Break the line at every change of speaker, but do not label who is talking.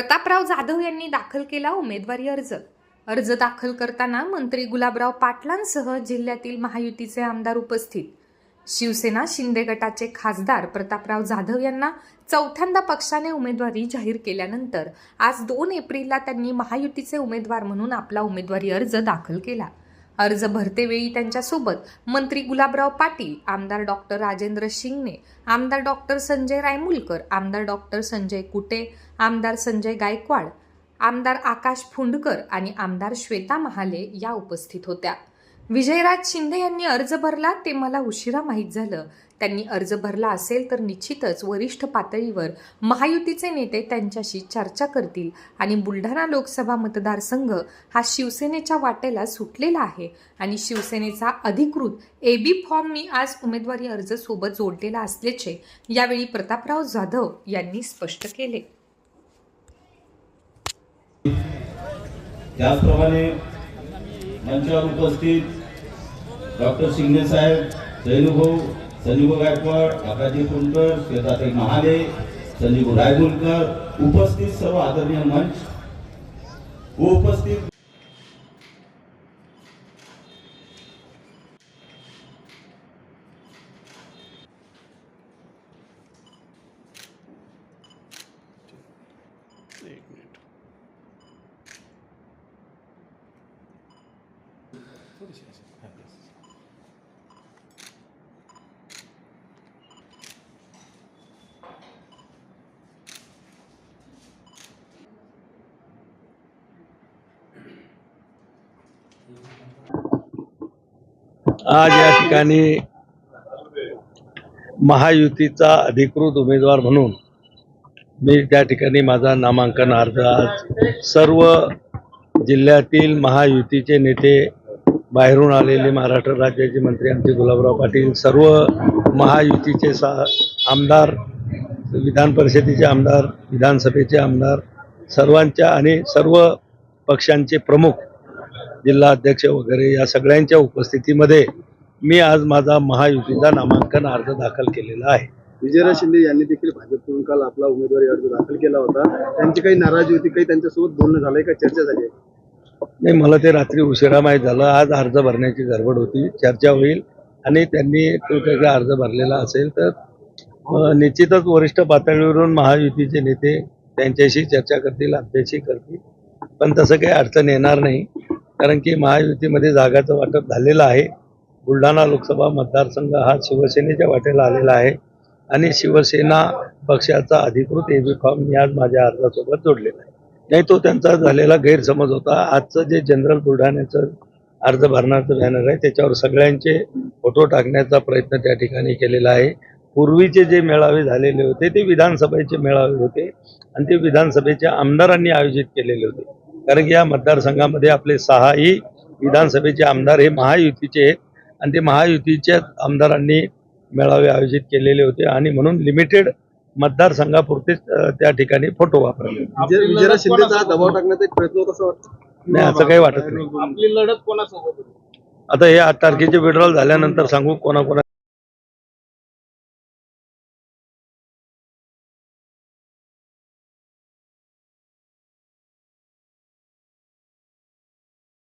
प्रतापराव जाधव यांनी दाखल केला उमेदवारी अर्ज. अर्ज दाखल करताना मंत्री गुलाबराव पाटलांसह जिल्ह्यातील महायुतीचे आमदार उपस्थित. शिवसेना शिंदे गटाचे खासदार प्रतापराव जाधव यांना चौथ्यांदा पक्षाने उमेदवारी जाहीर केल्यानंतर आज दोन एप्रिलला त्यांनी महायुतीचे उमेदवार म्हणून आपला उमेदवारी अर्ज दाखल केला. अर्ज भरतेवेळी त्यांच्यासोबत मंत्री गुलाबराव पाटील आमदार डॉक्टर राजेंद्र शिंगणे आमदार डॉक्टर संजय रायमुलकर आमदार डॉक्टर संजय कुटे आमदार संजय गायकवाड आमदार आकाश फुंडकर आणि आमदार श्वेता महाले या उपस्थित होत्या. विजयराज शिंदे यांनी अर्ज भरला ते मला उशिरा माहीत झालं. त्यांनी अर्ज भरला असेल तर निश्चितच वरिष्ठ पातळीवर महायुतीचे नेते त्यांच्याशी चर्चा करतील आणि बुलढाणा लोकसभा मतदारसंघ हा शिवसेनेच्या वाटेला सुटलेला आहे आणि शिवसेनेचा अधिकृत ए बी फॉर्म मी आज उमेदवारी अर्ज सोबत जोडलेला असल्याचे यावेळी प्रतापराव जाधव यांनी स्पष्ट केले.
त्याचप्रमाणे मंचावर उपस्थित डॉक्टर शिंगणे साहेब भाऊ संजीव गायकवाड आकाजी कुंडकर श्वेताताई महाले संजीव रायगुलकर उपस्थित सर्व आदरणीय मंच व उपस्थित
आज या ठिकाणी महायुतीचा अधिकृत उमेदवार म्हणून मी त्या ठिकाणी माझा नामांकन अर्ज आज सर्व जिल्ह्यातील महायुतीचे नेते बाहेरून आलेले महाराष्ट्र राज्याचे मंत्री आमचे गुलाबराव पाटील सर्व महायुतीचे सा आमदार विधान परिषदेचे आमदार विधानसभेचे आमदार सर्वांच्या आणि सर्व पक्षांचे प्रमुख जिल्हा अध्यक्ष वगैरे या सगळ्यांच्या उपस्थितीमध्ये मी आज माझा महायुतीचा नामांकन अर्ज दाखल केलेला आहे.
विजयराज शिंदे यांनी देखील भाजपकडून काल आपला उमेदवारी अर्ज दाखल केला होता. त्यांची काही नाराजी होती काही त्यांच्यासोबत बोलणं झालंय का? चर्चा झाली
नाही मला ते रात्री उशिरा माहीत झालं. आज अर्ज भरण्याची गडबड होती चर्चा होईल आणि त्यांनी तो त्याचा अर्ज भरलेला असेल तर निश्चितच वरिष्ठ पातळीवरून महायुतीचे नेते त्यांच्याशी चर्चा करतील आमच्याशी करतील. पण तसं काही अडचण येणार नाही. कारण की महायुतीमध्ये जागाचं वाटप झालेलं आहे. बुलढाणा लोकसभा मतदारसंघ हा शिवसेनेच्या वाटेला आलेला आहे आणि शिवसेना पक्षाचा अधिकृत एबी फॉर्म मी आज माझ्या अर्जासोबत जोडलेला आहे. नाही तो त्यांचा झालेला गैरसमज होता. आजचं जे जनरल बुलढाण्याचं अर्ज भरण्याचं बॅनर आहे त्याच्यावर सगळ्यांचे फोटो टाकण्याचा प्रयत्न त्या ठिकाणी केलेला आहे. पूर्वीचे जे मेळावे झालेले होते ते विधानसभेचे मेळावे होते आणि ते विधानसभेच्या आमदारांनी आयोजित केलेले होते. कारण की या मतदारसंघामध्ये आपले सहाही विधानसभेचे आमदार हे महायुतीचे आहेत. आणि ते महायुतीच्या आमदारांनी मेळावे आयोजित केलेले होते आणि म्हणून लिमिटेड मतदारसंघापुरतेच त्या ठिकाणी फोटो वापरले
विजय विजयराज शिंदेचा दबाव टाकण्याचा एक प्रयत्न होत असं वाटतं.
नाही असं काही वाटत नाही.
आपली लढत कोणासोबत
आता हे आठ तारखेचे विड्रॉल झाल्यानंतर सांगू कोणाकोणा